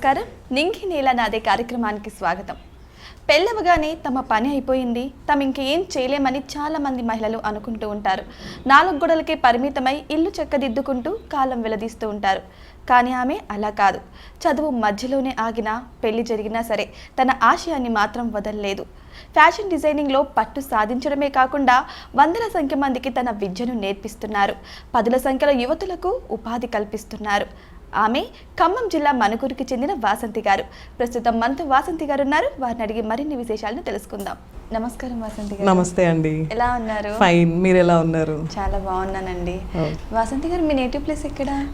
నమస్కారం. నింగి నేల నాదే కార్యక్రమానికి స్వాగతం. పెళ్ళవగానే తమ పని అయిపోయింది. తమ ఇంకేం చేయలేమని చాలామంది మహిళలు అనుకుంటూ ఉంటారు. నాలుగు గొడవలకే పరిమితమై ఇల్లు చక్కదిద్దుకుంటూ కాలం వెలదీస్తూ ఉంటారు. కానీ ఆమె అలా కాదు. చదువు మధ్యలోనే ఆగినా పెళ్ళి జరిగినా సరే తన ఆశయాన్ని మాత్రం వదలలేదు. ఫ్యాషన్ డిజైనింగ్లో పట్టు సాధించడమే కాకుండా వందల సంఖ్య మందికి తన విద్యను నేర్పిస్తున్నారు. పదుల సంఖ్యలో యువతులకు ఉపాధి కల్పిస్తున్నారు. ఆమె ఖమ్మం జిల్లా మనుగురికి చెందిన వాసంతి గారు. ప్రస్తుతం మనతో వాసంతి గారు ఉన్నారు వారిని అడిగి మరిన్ని విశేషాలను తెలుసుకుందాం. నమస్కారం వాసంతి గారు. నమస్తే అండి. ఎలా ఉన్నారు? ఫైన్. మీరు ఎలా ఉన్నారు? చాలా బాగున్నానండి. వాసంతి గారు మీ నేటివ్ ప్లేస్ ఎక్కడ?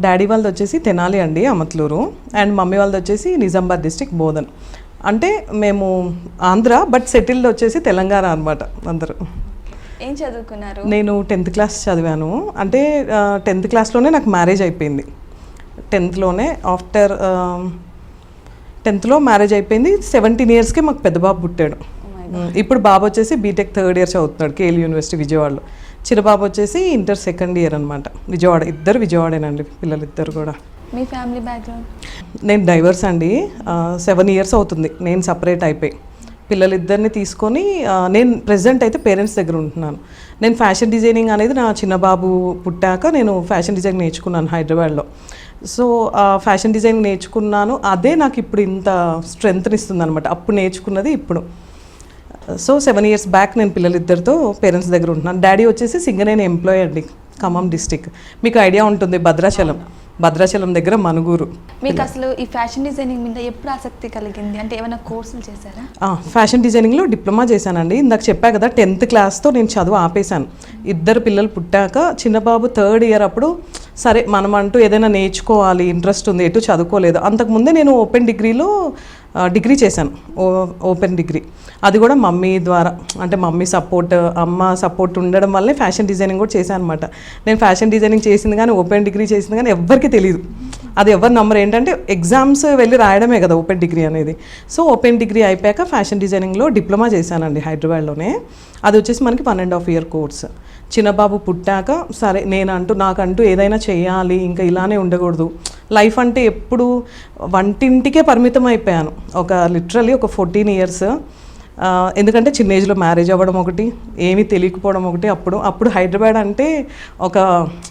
డాడీ వాళ్ళది వచ్చేసి తెనాలి అండి అమత్లూరు. అండ్ మమ్మీ వాళ్ళది వచ్చేసి నిజామాబాద్ డిస్టిక్ బోధన్. అంటే మేము ఆంధ్ర బట్ సెటిల్డ్ వచ్చేసి తెలంగాణ అనమాట అందరూ. ఏం చదువుకున్నారు? నేను టెన్త్ క్లాస్ చదివాను. అంటే టెన్త్ క్లాస్లోనే నాకు మ్యారేజ్ అయిపోయింది. టెన్త్లోనే ఆఫ్టర్ టెన్త్లో మ్యారేజ్ అయిపోయింది. సెవెంటీన్ ఇయర్స్కి మాకు పెద్ద బాబు పుట్టాడు. Oh ఇప్పుడు బాబు వచ్చేసి బీటెక్ థర్డ్ ఇయర్ చదువుతున్నాడు కేఎల్ యూనివర్సిటీ విజయవాడలో. చిన్న బాబు వచ్చేసి ఇంటర్ సెకండ్ ఇయర్ అనమాట విజయవాడ ఇద్దరు విజయవాడేనండి పిల్లలు ఇద్దరు కూడా. మీ ఫ్యామిలీ బ్యాక్గ్రౌండ్? నేను డైవర్స్ అండి. సెవెన్ ఇయర్స్ అవుతుంది. నేను సపరేట్ అయిపోయి. పిల్లలిద్దరిని తీసుకొని నేను ప్రెసెంట్ అయితే పేరెంట్స్ దగ్గర ఉంటున్నాను. నేను ఫ్యాషన్ డిజైనింగ్ అనేది నా చిన్న బాబు పుట్టాక నేను ఫ్యాషన్ డిజైన్ నేర్చుకున్నాను హైదరాబాద్లో. సో ఫ్యాషన్ డిజైన్ నేర్చుకున్నాను. అదే నాకు ఇప్పుడు ఇంత స్ట్రెంగ్త్నిస్తుంది అనమాట అప్పుడు నేర్చుకున్నది ఇప్పుడు. సో సెవెన్ ఇయర్స్ బ్యాక్ నేను పిల్లలిద్దరితో పేరెంట్స్ దగ్గర ఉంటున్నాను. డాడీ వచ్చేసి సింగరేణి ఎంప్లాయీ అండి ఖమ్మం డిస్టిక్. మీకు ఐడియా ఉంటుంది భద్రాచలం. భద్రాచలం దగ్గర మనుగూరు. మీకు అసలు ఈ ఫ్యాషన్ డిజైనింగ్ మీద ఎప్పుడు ఆసక్తి కలిగింది? అంటే ఏమైనా కోర్సులు చేశారా? ఫ్యాషన్ డిజైనింగ్లో డిప్లొమా చేశానండి. ఇందాక చెప్పా కదా టెన్త్ క్లాస్తో నేను చదువు ఆపేశాను. ఇద్దరు పిల్లలు పుట్టాక చిన్నబాబు థర్డ్ ఇయర్ అప్పుడు సరే మనం అంటూ ఏదైనా నేర్చుకోవాలి ఇంట్రెస్ట్ ఉంది ఎటు చదువుకోలేదు. అంతకుముందే నేను ఓపెన్ డిగ్రీలో డిగ్రీ చేశాను. ఓ ఓపెన్ డిగ్రీ. అది కూడా మమ్మీ ద్వారా అంటే మమ్మీ సపోర్ట్ అమ్మ సపోర్ట్ ఉండడం వల్లే ఫ్యాషన్ డిజైనింగ్ కూడా చేశాను అనమాట నేను ఫ్యాషన్ డిజైనింగ్ చేసింది కానీ ఓపెన్ డిగ్రీ చేసింది కానీ ఎవ్వరికి తెలియదు అది ఎవరి నంబర్ ఏంటంటే ఎగ్జామ్స్ వెళ్ళి రాయడమే కదా ఓపెన్ డిగ్రీ అనేది. సో ఓపెన్ డిగ్రీ అయిపోయాక ఫ్యాషన్ డిజైనింగ్లో డిప్లొమా చేశానండి హైదరాబాద్లోనే. అది వచ్చేసి మనకి one and half year course. చిన్నబాబు పుట్టాక సరే నేనంటూ నాకంటూ ఏదైనా చేయాలి ఇంకా ఇలానే ఉండకూడదు. లైఫ్ అంటే ఎప్పుడు వంటింటికే పరిమితం అయిపోయాను. ఒక లిటరలీ ఒక ఫోర్టీన్ ఇయర్స్. ఎందుకంటే చిన్న ఏజ్లో మ్యారేజ్ అవ్వడం ఒకటి ఏమీ తెలియకపోవడం ఒకటి అప్పుడు అప్పుడు హైదరాబాద్ అంటే ఒక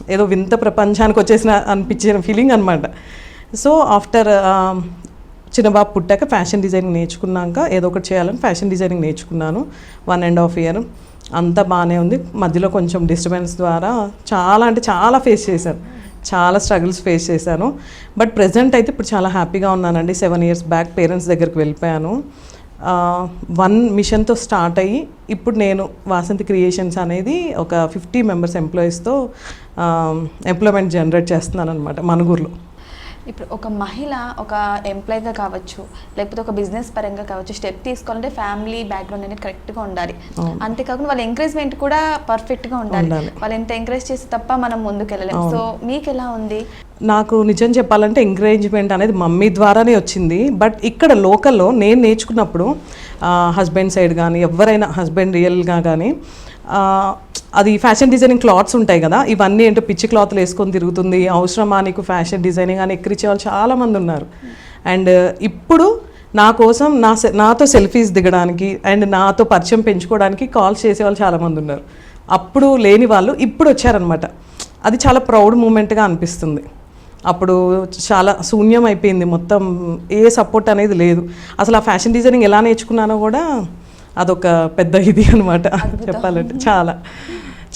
ఏదో వింత ప్రపంచానికి వచ్చేసిన అనిపించిన ఫీలింగ్ అనమాట సో ఆఫ్టర్ చిన్నబాబు పుట్టాక ఫ్యాషన్ డిజైనింగ్ నేర్చుకున్నాక ఏదో ఒకటి చేయాలని ఫ్యాషన్ డిజైనింగ్ నేర్చుకున్నాను. One and half year. అంతా బాగానే ఉంది. మధ్యలో కొంచెం డిస్టర్బెన్స్ ద్వారా చాలా అంటే చాలా ఫేస్ చేశాను. చాలా స్ట్రగుల్స్ ఫేస్ చేశాను. బట్ ప్రజెంట్ అయితే ఇప్పుడు చాలా హ్యాపీగా ఉన్నానండి. సెవెన్ ఇయర్స్ బ్యాక్ పేరెంట్స్ దగ్గరికి వెళ్ళిపోయాను. వన్ మిషన్తో స్టార్ట్ అయ్యి ఇప్పుడు నేను వాసంతి క్రియేషన్స్ అనేది ఒక ఫిఫ్టీ మెంబర్స్ ఎంప్లాయీస్తో ఎంప్లాయ్మెంట్ జనరేట్ చేస్తున్నాను అనమాట మనుగూరులో. ఇప్పుడు ఒక మహిళ ఒక ఎంప్లాయీగా కావచ్చు లేకపోతే ఒక బిజినెస్ పరంగా కావచ్చు స్టెప్ తీసుకోవాలంటే ఫ్యామిలీ బ్యాక్గ్రౌండ్ అనేది కరెక్ట్గా ఉండాలి. అంతేకాకుండా వాళ్ళ ఎంకరేజ్మెంట్ కూడా పర్ఫెక్ట్గా ఉండాలి. వాళ్ళు ఎంత ఎంకరేజ్ చేస్తే తప్ప మనం ముందుకు వెళ్ళలేము సో మీకు ఎలా ఉంది? నాకు నిజం చెప్పాలంటే ఎంకరేజ్మెంట్ అనేది మమ్మీ ద్వారానే వచ్చింది. బట్ ఇక్కడ లోకల్లో నేను నేర్చుకున్నప్పుడు హస్బెండ్ సైడ్ కానీ ఎవరైనా హస్బెండ్ రియల్గా కానీ అది ఫ్యాషన్ డిజైనింగ్ క్లాత్స్ ఉంటాయి కదా ఇవన్నీ ఏంటో పిచ్చి క్లాత్లు వేసుకొని తిరుగుతుంది అవసరమా నీకు ఫ్యాషన్ డిజైనింగ్ అని ఎక్కిరించే వాళ్ళు చాలామంది ఉన్నారు. అండ్ ఇప్పుడు నా కోసం నా నాతో సెల్ఫీస్ దిగడానికి అండ్ నాతో పరిచయం పెంచుకోవడానికి కాల్స్ చేసేవాళ్ళు చాలామంది ఉన్నారు. అప్పుడు లేని వాళ్ళు ఇప్పుడు వచ్చారనమాట అది చాలా ప్రౌడ్ మూమెంట్గా అనిపిస్తుంది. అప్పుడు చాలా శూన్యం అయిపోయింది మొత్తం ఏ సపోర్ట్ అనేది లేదు. అసలు ఆ ఫ్యాషన్ డిజైనింగ్ ఎలా నేర్చుకున్నానో కూడా అదొక పెద్ద ఇది అనమాట చెప్పాలంటే. చాలా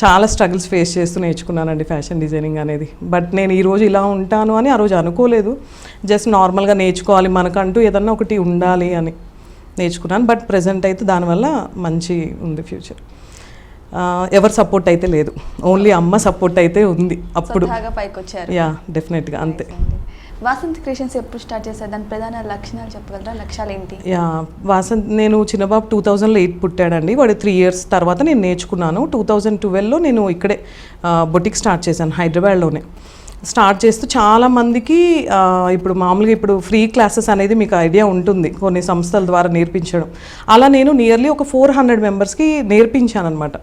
చాలా స్ట్రగుల్స్ ఫేస్ చేస్తూ నేర్చుకున్నానండి ఫ్యాషన్ డిజైనింగ్ అనేది. బట్ నేను ఈరోజు ఇలా ఉంటాను అని ఆ రోజు అనుకోలేదు. జస్ట్ నార్మల్గా నేర్చుకోవాలి మనకంటూ ఏదన్నా ఒకటి ఉండాలి అని నేర్చుకున్నాను. బట్ ప్రజెంట్ అయితే దానివల్ల మంచి ఉంది ఫ్యూచర్ ఎవరి సపోర్ట్ అయితే లేదు. ఓన్లీ అమ్మ సపోర్ట్ అయితే ఉంది అప్పుడు. యా డెఫినెట్గా అంతే. వాసంత్ క్రియేషన్స్ ఎప్పుడు స్టార్ట్ చేశారు? దాని ప్రధాన లక్షణాలు చెప్పగలరా? లక్ష్యాలు ఏంటి? యా వాసంత్ నేను చిన్నబాబు టూ థౌజండ్లో ఎయిట్ పుట్టాడండి. వాడు త్రీ ఇయర్స్ తర్వాత నేను నేర్చుకున్నాను. టూ థౌజండ్ ట్వెల్వ్లో నేను ఇక్కడే బొటిక్ స్టార్ట్ చేశాను హైదరాబాద్లోనే. స్టార్ట్ చేస్తూ చాలా మందికి ఇప్పుడు మామూలుగా ఇప్పుడు ఫ్రీ క్లాసెస్ అనేది మీకు ఐడియా ఉంటుంది కొన్ని సంస్థల ద్వారా నేర్పించడం. అలా నేను నియర్లీ ఒక ఫోర్ హండ్రెడ్ మెంబర్స్కి నేర్పించాను అనమాట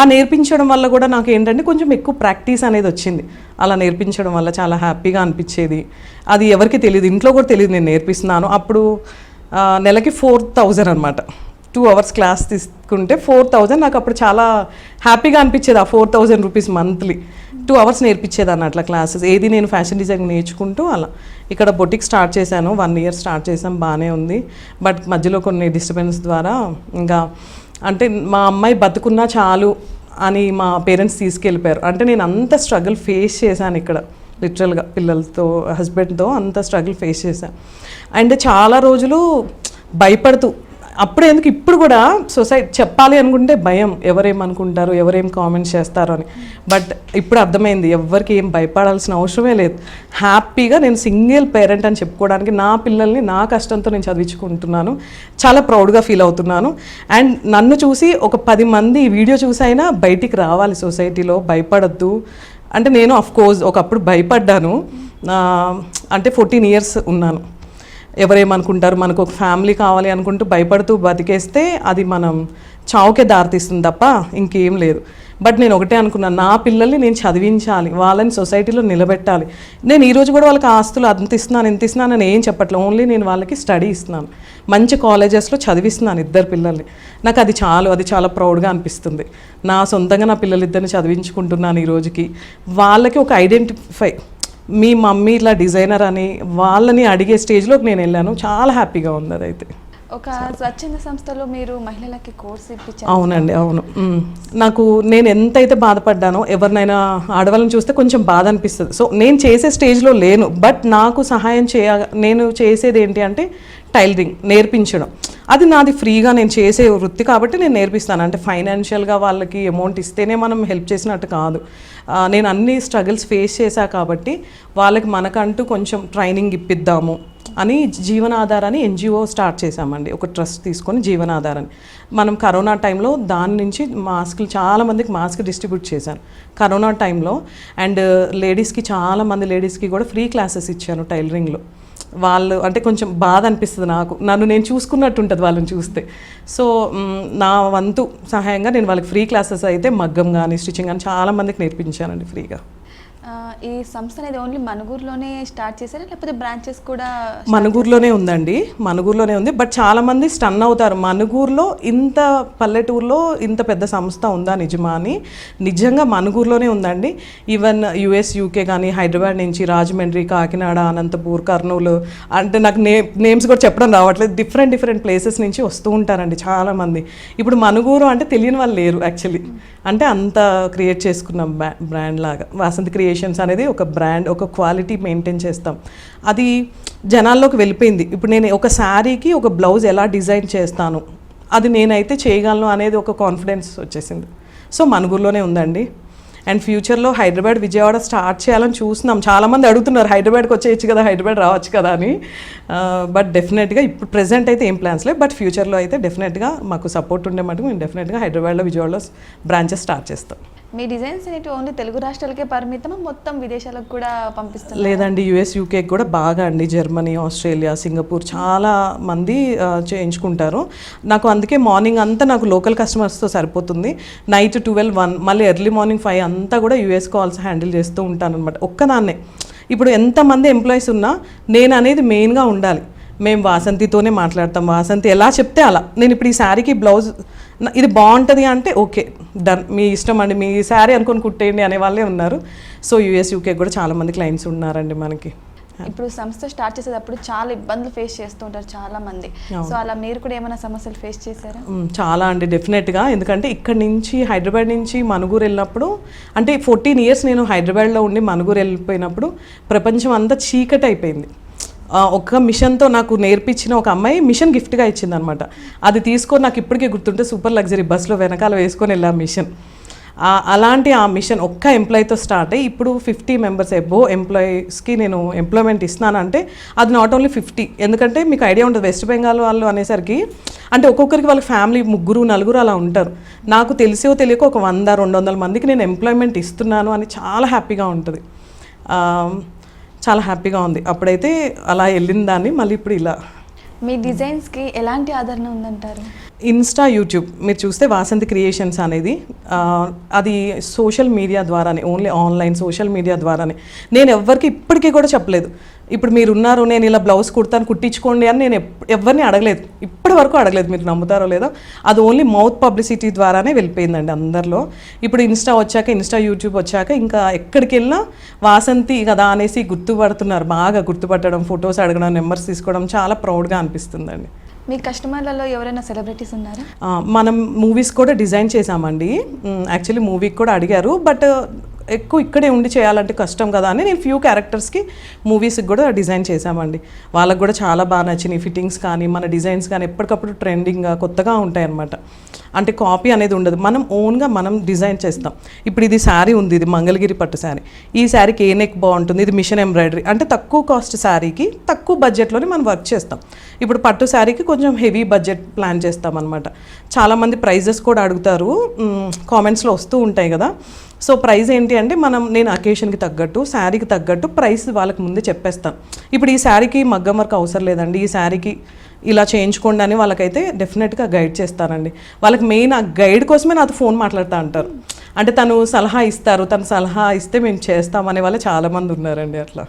ఆ నేర్పించడం వల్ల కూడా నాకు ఏంటంటే కొంచెం ఎక్కువ ప్రాక్టీస్ అనేది వచ్చింది. అలా నేర్పించడం వల్ల చాలా హ్యాపీగా అనిపించేది. అది ఎవరికి తెలియదు ఇంట్లో కూడా తెలియదు నేను నేర్పిస్తున్నాను. అప్పుడు నెలకి ఫోర్ థౌజండ్ అనమాట టూ అవర్స్ క్లాస్ తీసుకుంటే ఫోర్ థౌజండ్. నాకు అప్పుడు చాలా హ్యాపీగా అనిపించేది ఆ four thousand rupees monthly. Two hours నేర్పించేదాన్ని అట్లా క్లాసెస్. ఏది నేను ఫ్యాషన్ డిజైన్ నేర్చుకుంటూ అలా. ఇక్కడ బొటిక్ స్టార్ట్ చేశాను. వన్ ఇయర్ స్టార్ట్ చేసాం బాగానే ఉంది. బట్ మధ్యలో కొన్ని డిస్టర్బెన్స్ ద్వారా ఇంకా అంటే మా అమ్మాయి బతుకున్నా చాలు అని మా పేరెంట్స్ తీసుకెళ్ళిపోయారు. అంటే నేను అంత స్ట్రగుల్ ఫేస్ చేశాను ఇక్కడ. లిటరల్గా పిల్లలతో హస్బెండ్తో అంత స్ట్రగుల్ ఫేస్ చేశాను. అండ్ చాలా రోజులు భయపడుతూ అప్పుడు ఎందుకు ఇప్పుడు కూడా సొసైటీ చెప్పాలి అనుకుంటే భయం. ఎవరేమనుకుంటారు ఎవరేం కామెంట్స్ చేస్తారో అని. బట్ ఇప్పుడు అర్థమైంది ఎవరికి ఏం భయపడాల్సిన అవసరమే లేదు. హ్యాపీగా నేను సింగిల్ పేరెంట్ అని చెప్పుకోవడానికి నా పిల్లల్ని నా కష్టంతో నేను చదివించుకుంటున్నాను. చాలా ప్రౌడ్గా ఫీల్ అవుతున్నాను. అండ్ నన్ను చూసి ఒక పది మంది ఈ వీడియో చూసి అయినా బయటికి రావాలి సొసైటీలో భయపడద్దు. అంటే నేను అఫ్ కోర్స్ ఒకప్పుడు భయపడ్డాను. అంటే ఫోర్టీన్ ఇయర్స్ ఉన్నాను. ఎవరేమనుకుంటారు? మనకు ఒక ఫ్యామిలీ కావాలి అనుకుంటూ భయపడుతూ బతికేస్తే అది మనం చావుకే దారితీస్తుంది తప్ప ఇంకేం లేదు. బట్ నేను ఒకటే అనుకున్నాను నా పిల్లల్ని నేను చదివించాలి వాళ్ళని సొసైటీలో నిలబెట్టాలి. నేను ఈరోజు కూడా వాళ్ళకి ఆస్తులు అంత ఇస్తున్నాను ఎంత ఇస్తున్నాను అని ఏం చెప్పట్లేదు. ఓన్లీ నేను వాళ్ళకి స్టడీ ఇస్తున్నాను. మంచి కాలేజెస్లో చదివిస్తున్నాను ఇద్దరు పిల్లల్ని. నాకు అది చాలు అది చాలా ప్రౌడ్గా అనిపిస్తుంది. నా సొంతంగా నా పిల్లలిద్దరిని చదివించుకుంటున్నాను ఈ రోజుకి. వాళ్ళకి ఒక ఐడెంటిఫై మీ మమ్మీ ఇట్లా డిజైనర్ అని వాళ్ళని అడిగే స్టేజ్లోకి నేను వెళ్ళాను. చాలా హ్యాపీగా ఉంది అదైతే. ఒక స్వచ్ఛంద సంస్థలో మీరు మహిళలకి కోర్స్ ఇప్పించారు. అవునండి అవును. నాకు నేను ఎంతైతే బాధపడ్డానో ఎవరినైనా ఆడవాళ్ళని చూస్తే కొంచెం బాధ అనిపిస్తుంది. సో నేను చేసే స్టేజ్లో లేను. బట్ నాకు సహాయం చేయ నేను చేసేది ఏంటి అంటే టైలరింగ్ నేర్పించడం. అది నాది ఫ్రీగా నేను చేసే వృత్తి కాబట్టి నేను నేర్పిస్తాను. అంటే ఫైనాన్షియల్గా వాళ్ళకి అమౌంట్ ఇస్తేనే మనం హెల్ప్ చేసినట్టు కాదు. నేను అన్ని స్ట్రగుల్స్ ఫేస్ చేశా కాబట్టి వాళ్ళకి మనకంటూ కొంచెం ట్రైనింగ్ ఇప్పిద్దాము అని జీవనాధారాన్ని ఎన్జిఓ స్టార్ట్ చేశామండి. ఒక ట్రస్ట్ తీసుకొని జీవనాధారాన్ని. మనం కరోనా టైంలో దాని నుంచి మాస్కులు చాలామందికి మాస్క్ డిస్ట్రిబ్యూట్ చేశాను. కరోనా టైంలో అండ్ లేడీస్కి చాలా మంది లేడీస్కి కూడా ఫ్రీ క్లాసెస్ ఇచ్చాను టైలరింగ్లో. వాళ్ళు అంటే కొంచెం బాధ అనిపిస్తుంది నాకు. నన్ను నేను చూసుకున్నట్టు ఉంటుంది వాళ్ళని చూస్తే. సో నా వంతు సహాయంగా నేను వాళ్ళకి ఫ్రీ క్లాసెస్ అయితే మగ్గం కానీ స్టిచ్చింగ్ కానీ చాలామందికి నేర్పించానండి ఫ్రీగా. ఈ సంస్థ అనేది ఓన్లీ మనుగూరులోనే స్టార్ట్ చేశారా? లేకపోతే బ్రాంచెస్ కూడా మనుగూరులోనే ఉందండి. మనుగూరులోనే ఉంది. బట్ చాలామంది స్టన్ అవుతారు. మనుగూరులో ఇంత పల్లెటూరులో ఇంత పెద్ద సంస్థ ఉందా నిజమా అని? నిజంగా మనుగూరులోనే ఉందండి. ఈవెన్ యుఎస్ యూకే కానీ హైదరాబాద్ నుంచి రాజమండ్రి కాకినాడ అనంతపూర్ కర్నూలు అంటే నాకు నే నేమ్స్ కూడా చెప్పడం రావట్లేదు. డిఫరెంట్ డిఫరెంట్ ప్లేసెస్ నుంచి వస్తూ ఉంటారండి చాలామంది ఇప్పుడు మనుగూరు అంటే తెలియని వాళ్ళు లేరు యాక్చువల్లీ అంటే అంత క్రియేట్ చేసుకున్నాం బ్రా బ్రాండ్ లాగా. వాసంతి క్రియేషన్స్ అనేది ఒక బ్రాండ్ ఒక క్వాలిటీ మెయింటైన్ చేస్తాం. అది జనాల్లోకి వెళ్ళిపోయింది. ఇప్పుడు నేను ఒక శారీకి ఒక బ్లౌజ్ ఎలా డిజైన్ చేస్తాను? అది నేనైతే చేయగలను అనేది ఒక కాన్ఫిడెన్స్ వచ్చేసింది. సో మనుగురులోనే ఉందండి. అండ్ ఫ్యూచర్లో హైదరాబాద్ విజయవాడ స్టార్ట్ చేయాలని చూస్తున్నాం. చాలామంది అడుగుతున్నారు హైదరాబాద్కి వచ్చేయచ్చు కదా హైదరాబాద్ రావచ్చు కదా అని. బట్ డెఫినెట్గా ఇప్పుడు ప్రెసెంట్ అయితే ఏం ప్లాన్స్ లేవు. బట్ ఫ్యూచర్లో అయితే డెఫినెట్గా మాకు సపోర్ట్ ఉండే మటుకు మేము డెఫినెట్గా హైదరాబాద్లో విజయవాడలో బ్రాంచెస్ స్టార్ట్ చేస్తాం. మీ డిజైన్స్ అనేవి ఓన్లీ తెలుగు రాష్ట్రాలకే పరిమితం మొత్తం విదేశాలకు కూడా పంపిస్తారు లేదండి యుఎస్ యూకే కూడా బాగా అండి. జర్మనీ ఆస్ట్రేలియా సింగపూర్ చాలా మంది చేయించుకుంటారు. నాకు అందుకే మార్నింగ్ అంతా నాకు లోకల్ కస్టమర్స్తో సరిపోతుంది. నైట్ ట్వెల్వ్ వన్ మళ్ళీ ఎర్లీ మార్నింగ్ ఫైవ్ అంతా కూడా యుఎస్ కాల్స్ హ్యాండిల్ చేస్తూ ఉంటాను అనమాట ఒక్కదాన్నే. ఇప్పుడు ఎంతమంది ఎంప్లాయీస్ ఉన్నా నేను అనేది మెయిన్గా ఉండాలి. మేము వాసంతితోనే మాట్లాడతాం. వాసంతి ఎలా చెప్తే అలా. నేను ఇప్పుడు ఈ శారీకి బ్లౌజ్ ఇది బాగుంటుంది అంటే ఓకే. డన్. మీ ఇష్టం అండి. మీ శారీ అనుకొని కుట్టేయండి అనే వాళ్ళే ఉన్నారు. సో యూఎస్ యూకే కూడా చాలా మంది క్లయింట్స్ ఉన్నారండి మనకి. ఇప్పుడు సంస్థ స్టార్ట్ చేసేటప్పుడు చాలా ఇబ్బందులు ఫేస్ చేస్తూ ఉంటారు చాలా మంది. సో అలా మీరు కూడా ఏమైనా సమస్యలు ఫేస్ చేశారా? చాలా అండి. డెఫినెట్గా ఎందుకంటే ఇక్కడ నుంచి హైదరాబాద్ నుంచి మనుగూరు వెళ్ళినప్పుడు అంటే ఫోర్టీన్ ఇయర్స్ నేను హైదరాబాద్లో ఉండి మనుగూరు వెళ్ళిపోయినప్పుడు ప్రపంచం అంతా చీకటి అయిపోయింది. ఒక మిషన్తో నాకు నేర్పించిన ఒక అమ్మాయి మిషన్ గిఫ్ట్గా ఇచ్చింది అనమాట అది తీసుకొని నాకు ఇప్పటికే గుర్తుంటే సూపర్ లగ్జరీ బస్సులో వెనకాల వేసుకొని వెళ్ళా మిషన్. అలాంటి ఆ మిషన్ ఒక్క ఎంప్లాయీతో స్టార్ట్ అయ్యి ఇప్పుడు ఫిఫ్టీ మెంబర్స్ ఎబో ఎంప్లాయీస్కి నేను ఎంప్లాయ్మెంట్ ఇస్తున్నానంటే అది నాట్ ఓన్లీ ఫిఫ్టీ. ఎందుకంటే మీకు ఐడియా ఉంటుంది వెస్ట్ బెంగాల్ వాళ్ళు అనేసరికి అంటే ఒక్కొక్కరికి వాళ్ళ ఫ్యామిలీ ముగ్గురు నలుగురు అలా ఉంటారు. నాకు తెలిసో తెలియక ఒక వంద రెండు వందల మందికి నేను ఎంప్లాయ్మెంట్ ఇస్తున్నాను అని చాలా హ్యాపీగా ఉంటుంది. చాలా హ్యాపీగా ఉంది. అప్పుడైతే అలా వెళ్ళిన దాన్ని మళ్ళీ ఇప్పుడు ఇలా. మీ డిజైన్స్కి ఎలాంటి ఆదరణ ఉందంటారు? ఇన్స్టా యూట్యూబ్ మీరు చూస్తే వాసంతి క్రియేషన్స్ అనేది అది సోషల్ మీడియా ద్వారానే ఓన్లీ ఆన్లైన్ సోషల్ మీడియా ద్వారానే. నేను ఎవ్వరికి ఇప్పటికీ కూడా చెప్పలేదు. ఇప్పుడు మీరు ఉన్నారు నేను ఇలా బ్లౌజ్ కుడతాను కుట్టించుకోండి అని నేను ఎవరిని అడగలేదు. ఇప్పటి వరకు అడగలేదు మీరు నమ్ముతారో లేదో. అది ఓన్లీ మౌత్ పబ్లిసిటీ ద్వారానే వెళ్ళిపోయిందండి అందరిలో. ఇప్పుడు ఇన్స్టా వచ్చాక ఇన్స్టా యూట్యూబ్ వచ్చాక ఇంకా ఎక్కడికి వెళ్ళినా వాసంతి కదా అనేసి గుర్తుపడుతున్నారు. బాగా గుర్తుపట్టడం ఫొటోస్ అడగడం నెంబర్స్ తీసుకోవడం చాలా ప్రౌడ్గా అనిపిస్తుందండి. మీ కస్టమర్లలో ఎవరైనా సెలబ్రిటీస్ ఉన్నారా? మనం మూవీస్ కూడా డిజైన్ చేసామండి యాక్చువల్లీ మూవీకి కూడా అడిగారు. బట్ ఎక్కువ ఇక్కడే ఉండి చేయాలంటే కష్టం కదా అని నేను ఫ్యూ క్యారెక్టర్స్కి మూవీస్కి కూడా డిజైన్ చేశామండి. వాళ్ళకి కూడా చాలా బాగా నచ్చినాయి. ఫిట్టింగ్స్ కానీ మన డిజైన్స్ కానీ ఎప్పటికప్పుడు ట్రెండింగ్గా కొత్తగా ఉంటాయన్నమాట. అంటే కాపీ అనేది ఉండదు. మనం ఓన్గా మనం డిజైన్ చేస్తాం. ఇప్పుడు ఇది శారీ ఉంది. ఇది మంగళగిరి పట్టు శారీ ఈ శారీకి ఏ నెక్ బాగుంటుంది? ఇది మిషన్ ఎంబ్రాయిడరీ అంటే తక్కువ కాస్ట్ శారీకి తక్కువ బడ్జెట్లోనే మనం వర్క్ చేస్తాం. ఇప్పుడు పట్టు శారీకి కొంచెం హెవీ బడ్జెట్ ప్లాన్ చేస్తాం అనమాట చాలామంది ప్రైజెస్ కూడా అడుగుతారు. కామెంట్స్లో వస్తూ ఉంటాయి కదా. సో ప్రైస్ ఏంటి అంటే మనం నేను అకేషన్కి తగ్గట్టు శారీకి తగ్గట్టు ప్రైస్ వాళ్ళకి ముందే చెప్పేస్తాను ఇప్పుడు ఈ శారీకి మగ్గం వర్క్ అవసరం లేదండి. ఈ శారీకి ఇలా చేయించుకోండి అని వాళ్ళకైతే డెఫినెట్గా గైడ్ చేస్తానండి వాళ్ళకి మెయిన్ ఆ గైడ్ కోసమే నాతో ఫోన్ మాట్లాడుతూ అంటారు. అంటే తను సలహా ఇస్తారు. తను సలహా ఇస్తే మేము చేస్తామనే వాళ్ళు చాలామంది ఉన్నారండి అట్లా.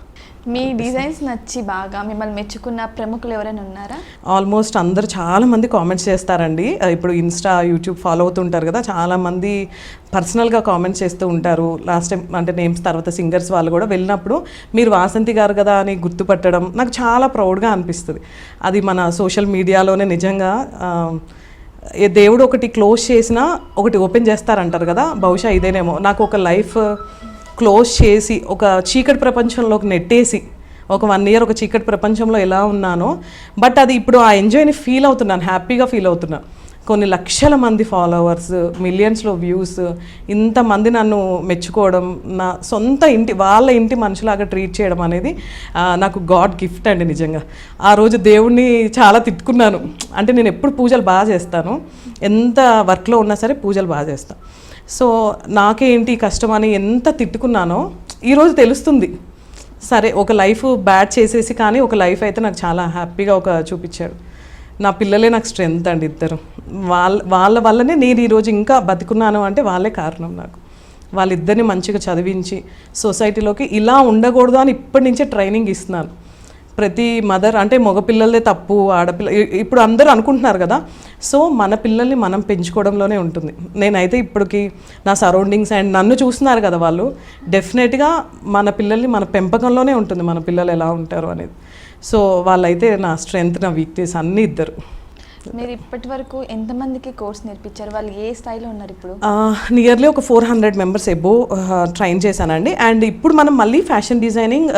మీ డిజైన్స్ నచ్చి బాగా మిమ్మల్ని మెచ్చుకున్న ప్రముఖులు ఎవరైనా ఉన్నారా? ఆల్మోస్ట్ అందరు చాలా మంది కామెంట్స్ చేస్తారండి. ఇప్పుడు ఇన్స్టా యూట్యూబ్ ఫాలో అవుతుంటారు కదా చాలా మంది పర్సనల్గా కామెంట్స్ చేస్తూ ఉంటారు. లాస్ట్ టైం అంటే నేమ్స్ తర్వాత సింగర్స్ వాళ్ళు కూడా వెళ్ళినప్పుడు మీరు వాసంతి గారు కదా అని గుర్తుపట్టడం నాకు చాలా ప్రౌడ్గా అనిపిస్తుంది. అది మన సోషల్ మీడియాలోనే నిజంగా దేవుడు ఒకటి క్లోజ్ చేసినా ఒకటి ఓపెన్ చేస్తారంటారు కదా బహుశా ఇదేనేమో. నాకు ఒక లైఫ్ క్లోజ్ చేసి ఒక చీకటి ప్రపంచంలోకి నెట్టేసి ఒక వన్ ఇయర్ ఒక చీకటి ప్రపంచంలో ఎలా ఉన్నానో బట్ అది ఇప్పుడు ఆ ఎంజాయ్ని ఫీల్ అవుతున్నాను హ్యాపీగా ఫీల్ అవుతున్నాను కొన్ని లక్షల మంది ఫాలోవర్స్ మిలియన్స్లో వ్యూస్ ఇంతమంది నన్ను మెచ్చుకోవడం నా సొంత ఇంటి వాళ్ళ ఇంటి మనుషులాగా ట్రీట్ చేయడం అనేది నాకు గాడ్ గిఫ్ట్ అండి నిజంగా. ఆ రోజు దేవుణ్ణి చాలా తిట్టుకున్నాను. అంటే నేను ఎప్పుడు పూజలు బాగా చేస్తాను. ఎంత వర్క్లో ఉన్నా సరే పూజలు బాగా చేస్తాను సో నాకేంటి కష్టం అని ఎంత తిట్టుకున్నానో ఈరోజు తెలుస్తుంది. సరే ఒక లైఫ్ బ్యాడ్ చేసేసి కానీ ఒక లైఫ్ అయితే నాకు చాలా హ్యాపీగా ఒక చూపించాడు. నా పిల్లలే నాకు స్ట్రెంగ్త్ అండి ఇద్దరు. వాళ్ళ వాళ్ళ వల్లనే నేను ఈరోజు ఇంకా బతుకున్నాను అంటే వాళ్ళే కారణం నాకు. వాళ్ళిద్దరిని మంచిగా చదివించి సొసైటీలోకి ఇలా ఉండకూడదు అని ఇప్పటి నుంచే ట్రైనింగ్ ఇస్తున్నాను. ప్రతి మదర్ అంటే మగపిల్లలదే తప్పు ఆడపిల్ల ఇప్పుడు అందరూ అనుకుంటున్నారు కదా. సో మన పిల్లల్ని మనం పెంచుకోవడంలోనే ఉంటుంది. నేనైతే ఇప్పటికి నా సరౌండింగ్స్ అండ్ నన్ను చూస్తున్నారు కదా వాళ్ళు. డెఫినెట్గా మన పిల్లల్ని మన పెంపకంలోనే ఉంటుంది. మన పిల్లలు ఎలా ఉంటారు అనేది. సో వాళ్ళైతే నా స్ట్రెంగ్త్ నా వీక్నెస్ అన్నీ ఇద్దరు. మీరు ఇప్పటి వరకు ఎంతమందికి కోర్స్ నేర్పించారు? వాళ్ళు ఏ స్థాయిలో ఉన్నారు ఇప్పుడు? నియర్లీ ఒక four hundred members above train చేశానండి. అండ్ ఇప్పుడు మనం మళ్ళీ fashion designing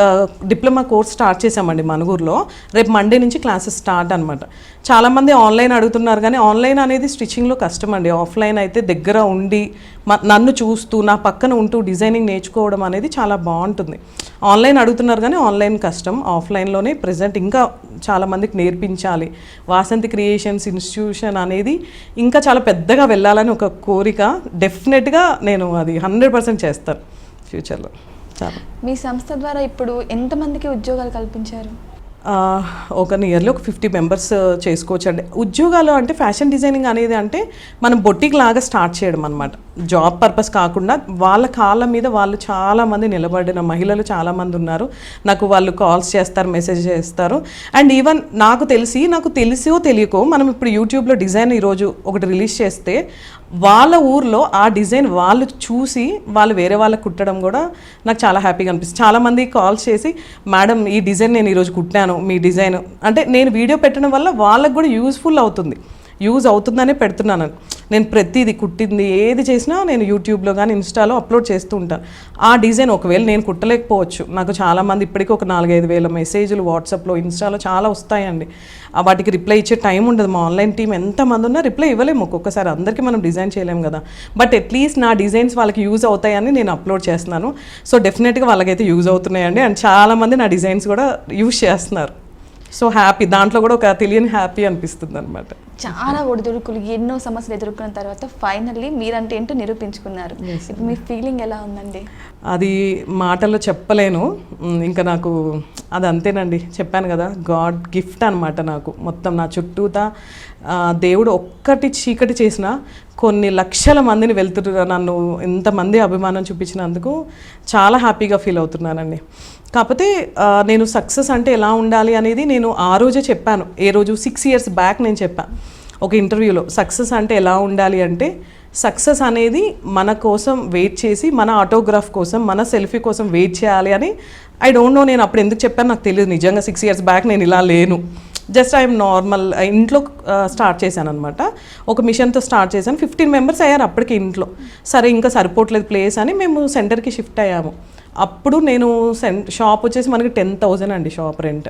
diploma course start చేసామండి మనుగూరులో రేపు మండే నుంచి క్లాసెస్ స్టార్ట్ అనమాట చాలామంది ఆన్లైన్ అడుగుతున్నారు కానీ ఆన్లైన్ అనేది స్టిచ్చింగ్లో కష్టం అండి ఆఫ్లైన్ అయితే దగ్గర ఉండి నన్ను చూస్తూ నా పక్కన ఉంటూ డిజైనింగ్ నేర్చుకోవడం అనేది చాలా బాగుంటుంది. ఆన్లైన్ అడుగుతున్నారు కానీ ఆన్లైన్ కష్టం. ఆఫ్లైన్లోనే ప్రజెంట్ ఇంకా చాలామందికి నేర్పించాలి. వాసంతి క్రియేషన్స్ ఇన్స్టిట్యూషన్ అనేది ఇంకా చాలా పెద్దగా వెళ్ళాలని ఒక కోరిక. డెఫినెట్గా నేను అది హండ్రెడ్ పర్సెంట్ చేస్తాను ఫ్యూచర్లో. చాలా. మీ సంస్థ ద్వారా ఇప్పుడు ఎంతమందికి ఉద్యోగాలు కల్పించారు? ఒక నియర్లీ ఒక ఫిఫ్టీ మెంబర్స్ చేసుకోవచ్చు. అండి ఉద్యోగాలు అంటే ఫ్యాషన్ డిజైనింగ్ అనేది అంటే మనం బొట్టికి లాగా స్టార్ట్ చేయడం అనమాట జాబ్ పర్పస్ కాకుండా వాళ్ళ కాళ్ళ మీద వాళ్ళు చాలామంది నిలబడిన మహిళలు చాలామంది ఉన్నారు. నాకు వాళ్ళు కాల్స్ చేస్తారు మెసేజ్ చేస్తారు. అండ్ ఈవెన్ నాకు తెలిసి నాకు తెలిసో తెలియకో మనం ఇప్పుడు యూట్యూబ్లో డిజైన్ ఈరోజు ఒకటి రిలీజ్ చేస్తే వాళ్ళ ఊర్లో ఆ డిజైన్ వాళ్ళు చూసి వాళ్ళు వేరే వాళ్ళకి కుట్టడం కూడా నాకు చాలా హ్యాపీగా అనిపిస్తుంది. చాలామంది కాల్స్ చేసి మేడం ఈ డిజైన్ నేను ఈరోజు కుట్టాను మీ డిజైన్. అంటే నేను వీడియో పెట్టడం వల్ల వాళ్ళకు కూడా యూస్ఫుల్ అవుతుంది. యూజ్ అవుతుందనే పెడుతున్నాను. నేను ప్రతిదీ కుట్టింది ఏది చేసినా నేను యూట్యూబ్లో కానీ ఇన్స్టాలో అప్లోడ్ చేస్తూ ఉంటాను ఆ డిజైన్ ఒకవేళ నేను కుట్టలేకపోవచ్చు. నాకు చాలామంది ఇప్పటికీ ఒక నాలుగైదు వేల మెసేజ్లు వాట్సాప్లో ఇన్స్టాలో చాలా వస్తాయండి. వాటికి రిప్లై ఇచ్చే టైం ఉండదు. మా ఆన్లైన్ టీం ఎంతమంది ఉన్నా రిప్లై ఇవ్వలేము. ఒక్కొక్కసారి అందరికీ మనం డిజైన్ చేయలేము కదా. బట్ అట్లీస్ట్ నా డిజైన్స్ వాళ్ళకి యూజ్ అవుతాయని నేను అప్లోడ్ చేస్తున్నాను. సో డెఫినెట్గా వాళ్ళకైతే యూజ్ అవుతున్నాయండి. అండ్ చాలామంది నా డిజైన్స్ కూడా యూజ్ చేస్తున్నారు. So happy. దాంట్లో కూడా ఒక తెలియని హ్యాపీ అనిపిస్తుంది అనమాట చాలా ఒడిదుడుకులు ఎన్నో సమస్యలు ఎదుర్కొన్న తర్వాత ఫైనల్లీ మీరంటే ఏంటో నిరూపించుకున్నారు. ఇప్పుడు మీ ఫీలింగ్ ఎలా ఉందండి? అది మాటల్లో చెప్పలేను. ఇంకా నాకు అది అంతేనండి. చెప్పాను కదా గాడ్ గిఫ్ట్ అనమాట నాకు. మొత్తం నా చుట్టూతా దేవుడు ఒక్కటి చీకటి చేసిన కొన్ని లక్షల మందిని వెళ్తున్నారు నన్ను ఇంతమంది అభిమానం చూపించినందుకు చాలా హ్యాపీగా ఫీల్ అవుతున్నానండి. కాకపోతే నేను సక్సెస్ అంటే ఎలా ఉండాలి అనేది నేను ఆ రోజే చెప్పాను. ఏ రోజు? సిక్స్ ఇయర్స్ బ్యాక్ నేను చెప్పాను ఒక ఇంటర్వ్యూలో సక్సెస్ అంటే ఎలా ఉండాలి అంటే సక్సెస్ అనేది మన కోసం వెయిట్ చేసి మన ఆటోగ్రాఫ్ కోసం మన సెల్ఫీ కోసం వెయిట్ చేయాలి అని ఐ డోంట్ నో నేను అప్పుడు ఎందుకు చెప్పాను నాకు తెలియదు. నిజంగా సిక్స్ ఇయర్స్ బ్యాక్ నేను ఇలా లేను. జస్ట్ ఐఎమ్ నార్మల్ ఇంట్లో స్టార్ట్ చేశాను అనమాట ఒక మిషన్తో స్టార్ట్ చేశాను. ఫిఫ్టీన్ మెంబర్స్ అయ్యారు అప్పటికి ఇంట్లో. సరే ఇంకా సరిపోవట్లేదు ప్లేస్ అని మేము సెంటర్కి షిఫ్ట్ అయ్యాము. అప్పుడు నేను సెన్ షాప్ వచ్చేసి మనకి టెన్ థౌజండ్ అండి షాప్ రెంట్.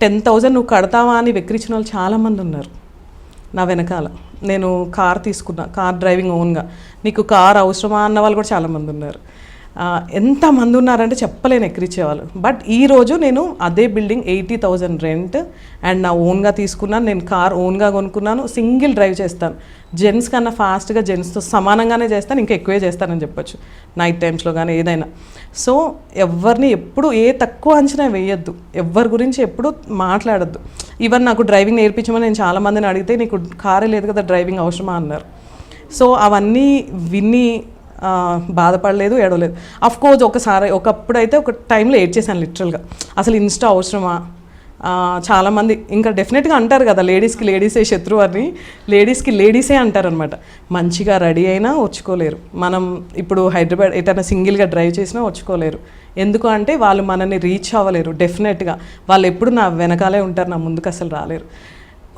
టెన్ థౌజండ్ నువ్వు కడతావా అని వెక్కిరించిన వాళ్ళు చాలామంది ఉన్నారు నా వెనకాల. నేను కార్ తీసుకున్నా కార్ డ్రైవింగ్ ఓన్గా. నీకు కార్ అవసరమా అన్న వాళ్ళు కూడా చాలామంది ఉన్నారు. ఎంతమంది ఉన్నారంటే చెప్పలేను ఎక్కిరిచ్చేవాళ్ళు బట్ ఈరోజు నేను అదే building eighty thousand rent and నా ఓన్గా తీసుకున్నాను. నేను కార్ ఓన్గా కొనుక్కున్నాను. సింగిల్ డ్రైవ్ చేస్తాను. జెంట్స్ కన్నా ఫాస్ట్గా జెంట్స్తో సమానంగానే చేస్తాను. ఇంకా ఎక్కువే చేస్తానని చెప్పొచ్చు. నైట్ టైమ్స్లో కానీ ఏదైనా. సో ఎవరిని ఎప్పుడు ఏ తక్కువ అంచనా వేయొద్దు. ఎవరి గురించి ఎప్పుడు మాట్లాడొద్దు. ఈవెన్ నాకు డ్రైవింగ్ నేర్పించమని నేను చాలామందిని అడిగితే నీకు కారే లేదు కదా డ్రైవింగ్ అవసరమా? అన్నారు. సో అవన్నీ విని బాధపడలేదు ఏడవలేదు. అఫ్ కోర్స్ ఒకసారి ఒకప్పుడు అయితే ఒక టైంలో ఏడ్ చేశాను లిటరల్గా అసలు ఇన్స్టా అవసరమా? చాలామంది ఇంకా డెఫినెట్గా అంటారు కదా లేడీస్కి లేడీసే శత్రువు అని. లేడీస్కి లేడీసే అంటారనమాట మంచిగా రెడీ అయినా వచ్చుకోలేరు మనం ఇప్పుడు హైదరాబాద్ ఎటైనా సింగిల్గా డ్రైవ్ చేసినా వచ్చుకోలేరు ఎందుకు అంటే వాళ్ళు మనల్ని రీచ్ అవ్వలేరు డెఫినెట్గా వాళ్ళు ఎప్పుడు నా వెనకాలే ఉంటారు నా ముందుకు అసలు రాలేరు.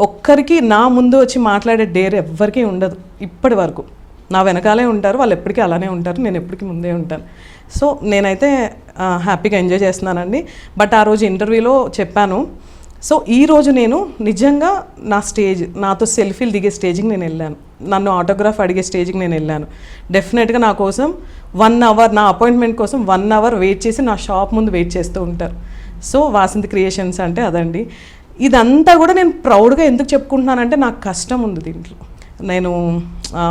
ఒక్కరికి నా ముందు వచ్చి మాట్లాడే డేర్ ఎవ్వరికీ ఉండదు ఇప్పటి వరకు. నా వెనకాలే ఉంటారు వాళ్ళు ఎప్పటికీ అలానే ఉంటారు నేను ఎప్పటికీ ముందే ఉంటాను. సో నేనైతే హ్యాపీగా ఎంజాయ్ చేస్తున్నానండి. బట్ ఆ రోజు ఇంటర్వ్యూలో చెప్పాను. సో ఈ రోజు నేను నిజంగా నా స్టేజ్ నాతో సెల్ఫీలు దిగే స్టేజ్కి నేను వెళ్ళాను. నన్ను ఆటోగ్రాఫ్ అడిగే స్టేజ్కి నేను వెళ్ళాను. డెఫినెట్గా నా కోసం వన్ అవర్ నా అపాయింట్మెంట్ కోసం వన్ అవర్ వెయిట్ చేసి నా షాప్ ముందు వెయిట్ చేస్తూ ఉంటారు. సో వాసంతి క్రియేషన్స్ అంటే అదండి. ఇదంతా కూడా నేను ప్రౌడ్గా ఎందుకు చెప్పుకుంటున్నానంటే నాకు కష్టం ఉంది దీంట్లో. నేను